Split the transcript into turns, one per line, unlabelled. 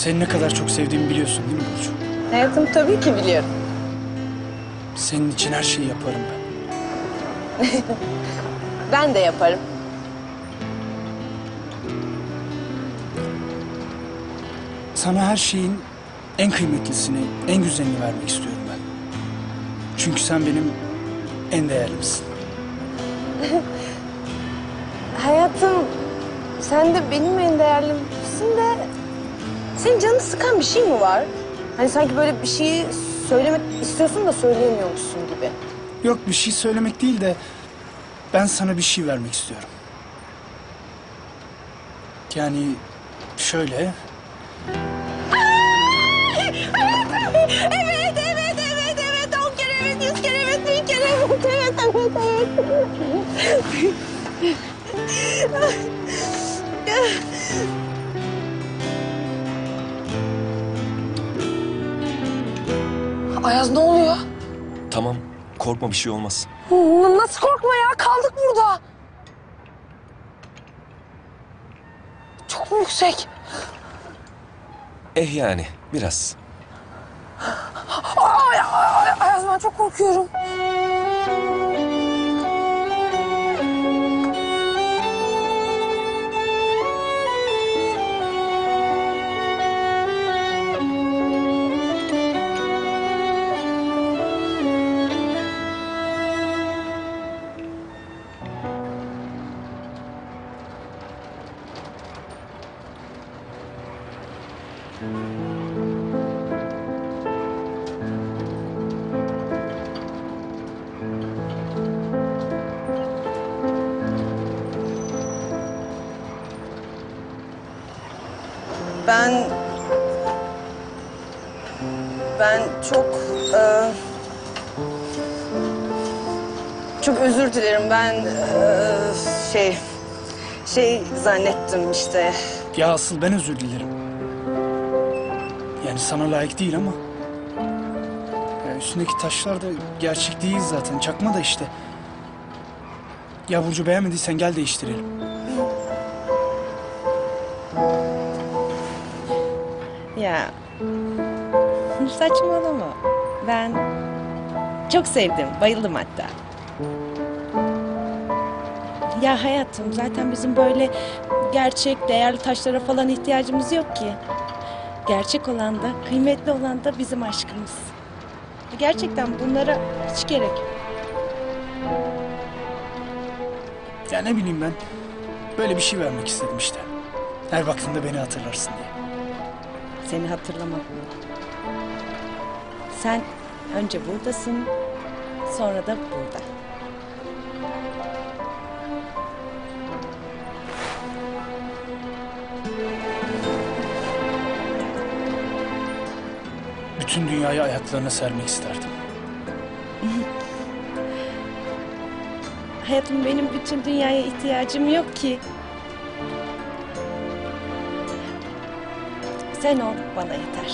Seni ne kadar çok sevdiğimi biliyorsun değil mi Burcu?
Hayatım tabii ki biliyorum.
Senin için her şeyi yaparım ben.
Ben de yaparım.
Sana her şeyin en kıymetlisini, en güzelini vermek istiyorum ben. Çünkü sen benim en değerlimsin.
Hayatım sen de benim en değerlimsin de senin canını sıkan bir şey mi var? Hani sanki böyle bir şeyi söylemek istiyorsun da söyleyemiyormuşsun gibi.
Yok bir şey söylemek değil de ben sana bir şey vermek istiyorum. Yani şöyle
Evet, evet, evet, evet. On kere evet, yüz kere evet, bin kere evet, evet, evet, evet. Ayaz ne oluyor?
Tamam, korkma bir şey olmaz.
N- Nasıl korkma ya? Kaldık burada. Çok mu yüksek?
Eh yani, biraz.
Ay, ay, Ayaz ben çok korkuyorum. Ben... Ben çok... e, çok özür dilerim. Ben e, şey... Şey zannettim işte.
ya asıl ben özür dilerim. Yani sana layık değil ama. Ya üstündeki taşlar da gerçek değil zaten. Çakma da işte. Ya Burcu beğenmediysen gel değiştirelim.
Ya saçmalama. Ben çok sevdim, bayıldım hatta. Ya hayatım zaten bizim böyle gerçek, değerli taşlara falan ihtiyacımız yok ki. Gerçek olan da, kıymetli olan da bizim aşkımız. Gerçekten bunlara hiç gerek yok.
Ya ne bileyim ben. Böyle bir şey vermek istedim işte. Her baktığında beni hatırlarsın diye.
Seni hatırlamak mı? Sen önce buradasın, sonra da burada.
Bütün dünyayı ayaklarına sermek isterdim.
Hayatım benim bütün dünyaya ihtiyacım yok ki. Sen ol bana yeter.